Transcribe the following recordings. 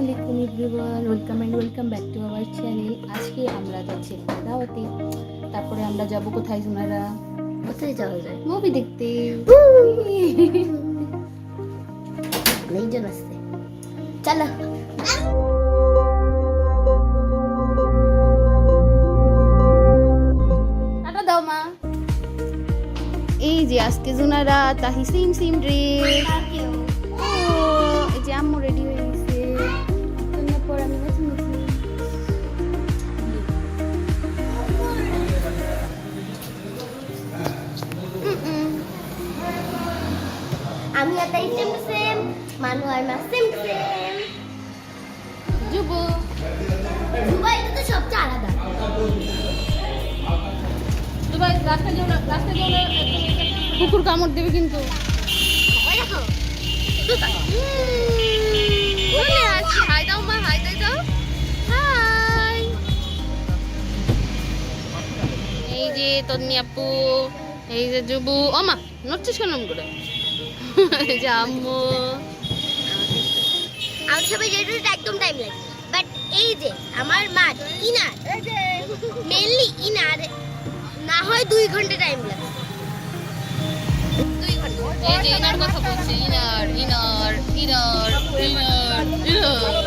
আলাইকুম everyone welcome and welcome back to our channel. আজকে আমরা যাচ্ছি দাওয়াতে তারপরে আমরা যাব কোথায় সোনারা? কোথায় যাওয়া যায়? মুভি দেখতে। অনেকজন আসছে চলো। টাটা দাও মা। এই যে আজকে জোনারা তাহি সিম সিম ড্রেস এই যে আম্মু রেডি হয়ে আমি আর তাই সেম সেম মানু আর মা সেম সেম যুব। দুবাই তো সবচেয়ে আলাদা। দুবাই রাস্তা যেও না রাস্তা যেও না কুকুর কামড় দেবে কিন্তু। ওই দেখো। হাই দাও মা হাই দাই দাও। হাই। এই যে তন্নি আপু এই যে যুবু। ও মা নড়ছিস কেন করে? এই আমার সবাই যেতে একদম টাইম লাগে বাট এই যে আমার মা ইনার। মেনলি ইনার না হয় দুই ঘণ্টা টাইম লাগে দুই ঘণ্টা। এই যে ইনার কথা বলছে ইনার ইনার ইনার ইনার ইনার।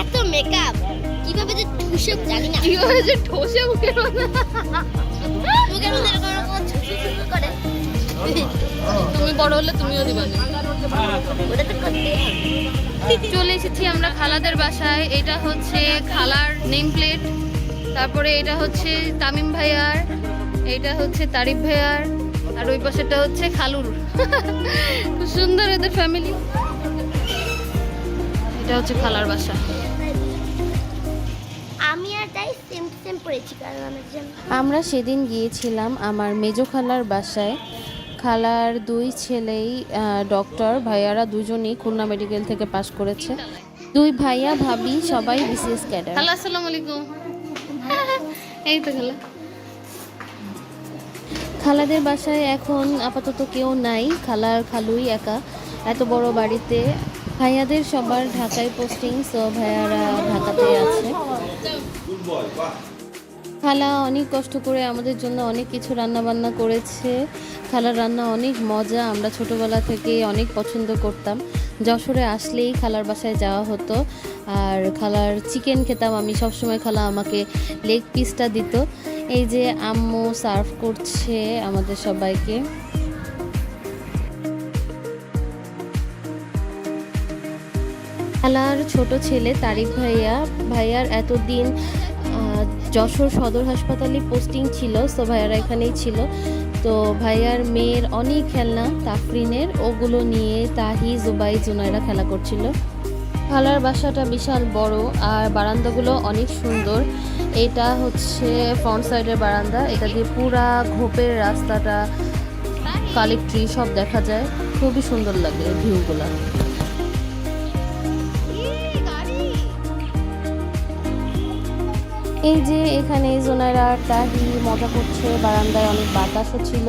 এত মেকআপ কীভাবে যে ঠুসে জানি না। কীভাবে যে ঠোসে মুখের মুখের মধ্যে এরকম এরকম ছুসু ছুসু করে। তুমি বড় হলে তুমিও দিবা। না ওটা তো করতে চলে এসেছি আমরা খালাদের বাসায়। এটা হচ্ছে খালার নেম প্লেট তারপরে এটা হচ্ছে তামিম ভাইয়ার এটা হচ্ছে তারিফ ভাইয়ার আর ওই পাশেটা হচ্ছে খালুর। খুব সুন্দর এদের ফ্যামিলি এটা হচ্ছে খালার বাসা। আমি আর তাই সেম সেম পড়েছি কারণ আমরা সেদিন গিয়েছিলাম আমার মেজো খালার বাসায়। খালার দুই ছেলেই ডক্টর ভাইয়ারা দুজনেই খুলনা মেডিকেল থেকে পাশ করেছে। দুই ভাইয়া ভাবি সবাই বিসিএস ক্যাডার খালা আসসালামু আলাইকুম। এই তো খালা। খালাদের বাসায় এখন আপাতত কেউ নাই খালার খালুই একা এত বড় বাড়িতে। ভাইয়াদের সবার ঢাকায় পোস্টিং সো ভাইয়ারা ঢাকাতে আছে। খালা অনেক কষ্ট করে আমাদের জন্য অনেক কিছু রান্না বান্না করেছে। খালার রান্না অনেক মজা, আমরা ছোটবেলা থেকে অনেক পছন্দ করতাম। যশোরে আসলেই খালার বাসায় যাওয়া হতো। আর খালার চিকেন খেতাম আমি, সবসময় খালা আমাকে লেগ পিসটা দিত। এই যে আম্মু সার্ভ করছে আমাদের সবাইকে। খালার ছোট ছেলে তারিক ভাইয়া, ভাইয়ার এতদিন যশোর সদর হাসপাতালে পোস্টিং ছিল, তো ভাইয়ারা এখানেই ছিল। তো ভাইয়ার মেয়ের অনেক খেলনা, তাফরিনের, ওগুলো নিয়ে তাহি, জুবাই জুনাইরা খেলা করছিল। খালার বাসাটা বিশাল বড় আর বারান্দাগুলো অনেক সুন্দর। এটা হচ্ছে ফ্রন্ট সাইডের বারান্দা, এটা দিয়ে পুরা ঘোপের রাস্তাটা কালেক ট্রি সব দেখা যায়। খুবই সুন্দর লাগে ভিউগুলা এই যে এখানে জোনারা তাহি মজা করছে, বারান্দায় অনেক বাতাসও ছিল।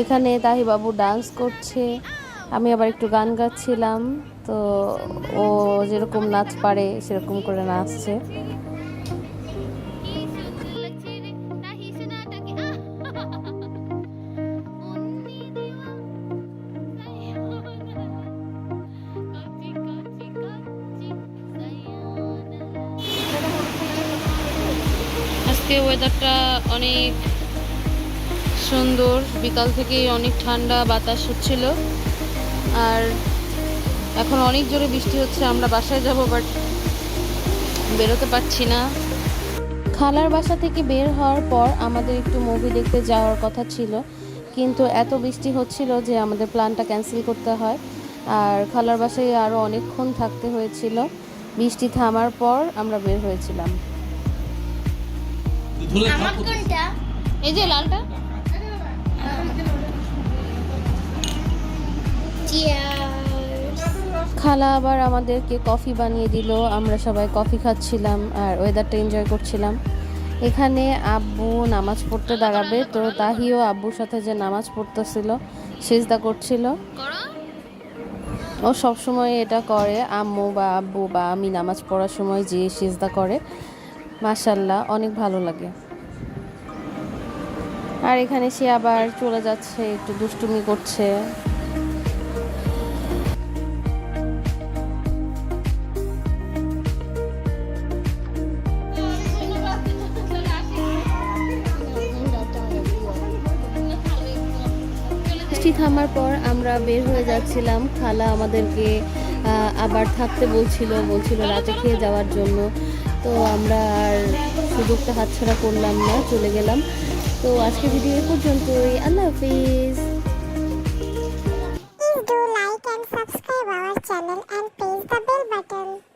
এখানে তাহি বাবু ডান্স করছে। আমি আবার একটু গান গাচ্ছিলাম, তো ও যেরকম নাচ পারে, সেরকম করে নাচছে। আজকে ওয়েদারটা অনেক সুন্দর। বিকাল থেকে অনেক ঠান্ডা, বাতাস হচ্ছিল। আর এখন অনেক জোরে বৃষ্টি হচ্ছে, আমরা বাসায় যাব বাট বেরোতে পারছি না। খালার বাসা থেকে বের হওয়ার পর আমাদের একটু মুভি দেখতে যাওয়ার কথা ছিল। কিন্তু এত বৃষ্টি হচ্ছিল যে আমাদের প্ল্যানটা ক্যান্সেল করতে হয়। আর খালার বাসায় আরও অনেকক্ষণ থাকতে হয়েছিল। বৃষ্টি থামার পর আমরা বের হয়েছিলাম। আমার কোনটা? এই যে লালটা। খালা আবার আমাদেরকে কফি বানিয়ে দিল। আমরা সবাই কফি খাচ্ছিলাম আর ওয়েদারটা এনজয় করছিলাম। এখানে আব্বু নামাজ পড়তে দাঁড়াবে। তো তাহিও আব্বুর সাথে যে নামাজ পড়তেছিল সেজদা করছিল। ও সবসময় এটা করে। আম্মু বা আব্বু বা আমি নামাজ পড়ার সময় যে সেজদা করে। মাশাল্লাহ অনেক ভালো লাগে। আর এখানে সে আবার চলে যাচ্ছে, একটু দুষ্টুমি করছে। থামার পর আমরা বের হয়ে যাচ্ছিলাম। খালা আমাদেরকে আবার থাকতে বলছিল বলছিল রাতে খেয়ে যাওয়ার জন্য। তো আমরা আর সুযোগটা হাতছাড়া করলাম না, চলে গেলাম। তো আজকে ভিডিও এ পর্যন্তই। আল্লাহ হাফিজ। And press the bell button.